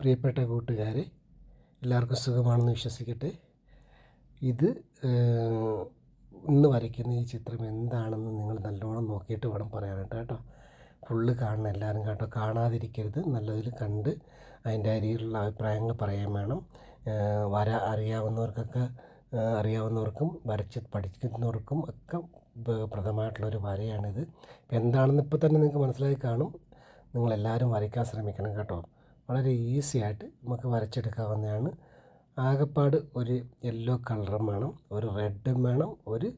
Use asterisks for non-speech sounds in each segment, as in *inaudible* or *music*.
പ്രിയപ്പെട്ട കൂട്ടുകാരെ എല്ലാവർക്കും സുഖമാണെന്ന് വിശ്വസിക്കട്ടെ. ഇത് ഇന്ന് വരയ്ക്കുന്ന ഈ ചിത്രം എന്താണെന്ന് നിങ്ങൾ നല്ലോണം നോക്കിയിട്ട് വേണം പറയാനായിട്ട് കേട്ടോ. ഫുള്ള് കാണണം എല്ലാവരും കേട്ടോ. കാണാതിരിക്കരുത്. നല്ലതിൽ കണ്ട് അതിന്റെ അരിയിലുള്ള അഭിപ്രായങ്ങൾ പറയാൻ വേണം. വര അറിയാവുന്നവർക്കൊക്കെ അറിയാവുന്നവർക്കും വരച്ച് പഠിക്കുന്നവർക്കും ഒക്കെ ഉപയോഗപ്രദമായിട്ടുള്ളൊരു വരയാണിത്. എന്താണെന്ന് ഇപ്പോൾ തന്നെ നിങ്ങൾക്ക് മനസ്സിലായി കാണും. നിങ്ങളെല്ലാവരും വരയ്ക്കാൻ ശ്രമിക്കണം കേട്ടോ. വളരെ ഈസി ആയിട്ട് നമുക്ക് വരച്ചെടുക്കാവുന്നതാണ്. ആകപ്പാട് ഒരു യെല്ലോ കളറും വേണം ഒരു റെഡും വേണം ഒരു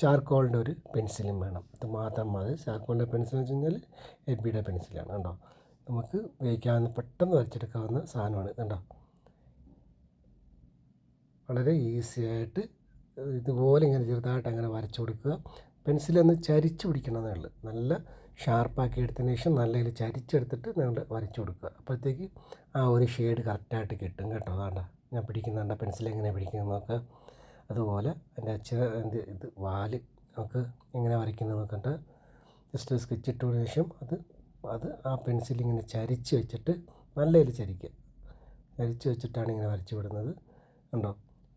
ചാർക്കോളിന്റെ ഒരു പെൻസിലും വേണം. ഇത് മാത്രം മതി. ചാർക്കോളിന്റെ പെൻസിൽ എന്ന് വെച്ച് കഴിഞ്ഞാൽ പെൻസിലാണ് കണ്ടോ? നമുക്ക് ഉപയോഗിക്കാവുന്ന പെട്ടെന്ന് വരച്ചെടുക്കാവുന്ന സാധനമാണ് കണ്ടോ? വളരെ ഈസി ആയിട്ട് ഇതുപോലെ ഇങ്ങനെ ചെറുതായിട്ട് അങ്ങനെ വരച്ചു കൊടുക്കുക. പെൻസിലൊന്ന് ചരിച്ച് പിടിക്കണമെന്നേ ഉള്ളൂ. നല്ല ഷാർപ്പാക്കി എടുത്തതിന് ശേഷം നല്ല ഇതിൽ ചരിച്ചെടുത്തിട്ട് നിങ്ങൾ വരച്ചു കൊടുക്കുക. അപ്പോഴത്തേക്ക് ആ ഒരു ഷെയ്ഡ് കറക്റ്റായിട്ട് കിട്ടും കേട്ടോ. അതാണ്ട ഞാൻ പിടിക്കുന്നുണ്ട്. പെൻസിൽ എങ്ങനെ പിടിക്കുന്നത് നോക്കുക അതുപോലെ എന്റെ അച്ഛൻ എന്റെ ഇത് വാൽ നമുക്ക് എങ്ങനെ വരയ്ക്കുന്നത് നോക്കണ്ട. ജസ്റ്റ് സ്കെച്ച് ഇട്ടതിന് ശേഷം അത് അത് ആ പെൻസിൽ ഇങ്ങനെ ചരിച്ച് വെച്ചിട്ട് നല്ല ഇതിൽ ചരിക്കുക. ചരിച്ച് വെച്ചിട്ടാണ് ഇങ്ങനെ വരച്ചു വിടുന്നത്. കണ്ടോ?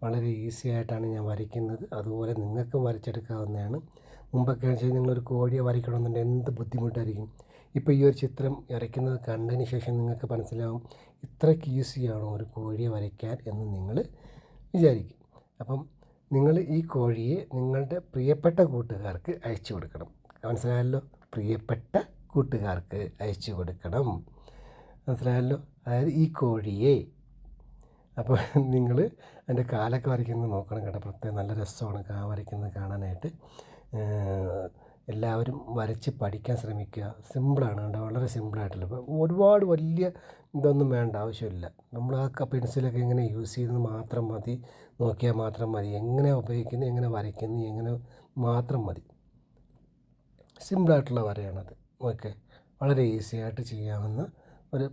വളരെ ഈസി ആയിട്ടാണ് ഞാൻ വരയ്ക്കുന്നത്. അതുപോലെ നിങ്ങൾക്കും വരച്ചെടുക്കാവുന്നതാണ്. മുമ്പൊക്കെ വെച്ചാൽ നിങ്ങളൊരു കോഴിയെ വരയ്ക്കണമെന്നുണ്ടെങ്കിൽ എന്ത് ബുദ്ധിമുട്ടായിരിക്കും? ഇപ്പോൾ ഈ ഒരു ചിത്രം വരയ്ക്കുന്നത് കണ്ടതിന് ശേഷം നിങ്ങൾക്ക് മനസ്സിലാവും ഇത്രയ്ക്ക് ഈസിയാണോ ഒരു കോഴിയെ വരയ്ക്കാൻ എന്ന് നിങ്ങൾ വിചാരിക്കും. അപ്പം നിങ്ങൾ ഈ കോഴിയെ നിങ്ങളുടെ പ്രിയപ്പെട്ട കൂട്ടുകാർക്ക് അയച്ചു കൊടുക്കണം. മനസ്സിലായല്ലോ? പ്രിയപ്പെട്ട കൂട്ടുകാർക്ക് അയച്ചു കൊടുക്കണം. മനസ്സിലായല്ലോ? അതായത് ഈ കോഴിയെ അപ്പോൾ *laughs* നിങ്ങൾ അതിന്റെ കാലൊക്കെ വരയ്ക്കുന്നത് നോക്കണം കേട്ടോ. പ്രത്യേകം നല്ല രസമാണ് കാ വരയ്ക്കുന്നത് കാണാനായിട്ട്. എല്ലാവരും വരച്ച് പഠിക്കാൻ ശ്രമിക്കുക. സിമ്പിളാണ് കേട്ടോ. വളരെ സിമ്പിളായിട്ടുള്ള. ഇപ്പോൾ ഒരുപാട് വലിയ ഇതൊന്നും വേണ്ട ആവശ്യമില്ല. നമ്മൾ ആ പെൻസിലൊക്കെ എങ്ങനെ യൂസ് ചെയ്യുന്നത് മാത്രം മതി. നോക്കിയാൽ മാത്രം മതി. എങ്ങനെ ഉപയോഗിക്കുന്നു എങ്ങനെ വരയ്ക്കുന്നു എങ്ങനെ മാത്രം മതി. സിമ്പിളായിട്ടുള്ള വരയാണത്. ഓക്കെ. വളരെ ഈസിയായിട്ട് ചെയ്യാവുന്ന ഒരു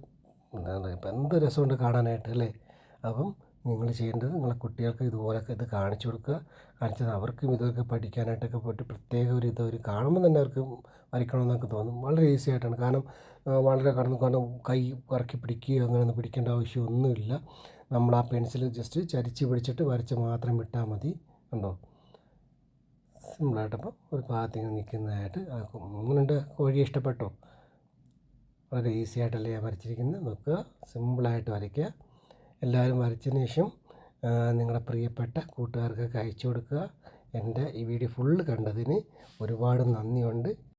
എന്താണ് ഇപ്പം എന്ത് രസമുണ്ട് കാണാനായിട്ട് അല്ലേ? അപ്പം നിങ്ങൾ ചെയ്യേണ്ടത് നിങ്ങളെ കുട്ടികൾക്ക് ഇതുപോലൊക്കെ ഇത് കാണിച്ചു കൊടുക്കുക. കാണിച്ചത് അവർക്കും ഇതൊക്കെ പഠിക്കാനായിട്ടൊക്കെ പോയിട്ട് പ്രത്യേക ഒരു ഇത് ഒരു കാണുമ്പോൾ തന്നെ അവർക്ക് വരയ്ക്കണമെന്നൊക്കെ തോന്നും. വളരെ ഈസി ആയിട്ടാണ്. കാരണം വളരെ കടന്നു കാരണം കൈ കറക്കി പിടിക്കുകയോ അങ്ങനെയൊന്നും പിടിക്കേണ്ട ആവശ്യമൊന്നുമില്ല നമ്മൾ ആ പെൻസിൽ ജസ്റ്റ് ചരിച്ച് പിടിച്ചിട്ട് വരച്ച് മാത്രം വിട്ടാൽ മതി. ഉണ്ടോ സിമ്പിളായിട്ടപ്പം ഒരു ഭാഗത്ത് നിൽക്കുന്നതായിട്ട് ആക്കും. അങ്ങനെയുണ്ട് കോഴിയെ ഇഷ്ടപ്പെട്ടോ? വളരെ ഈസി ആയിട്ടല്ലേ ഞാൻ വരച്ചിരിക്കുന്നത്. നോക്കുക. സിമ്പിളായിട്ട് വരയ്ക്കുക. എല്ലാവരും വരച്ചതിന് ശേഷം നിങ്ങളുടെ പ്രിയപ്പെട്ട കൂട്ടുകാർക്കൊക്കെ അയച്ചു കൊടുക്കുക. എന്റെ ഈ വീഡിയോ ഫുള്ള് കണ്ടതിന് ഒരുപാട് നന്ദിയുണ്ട്.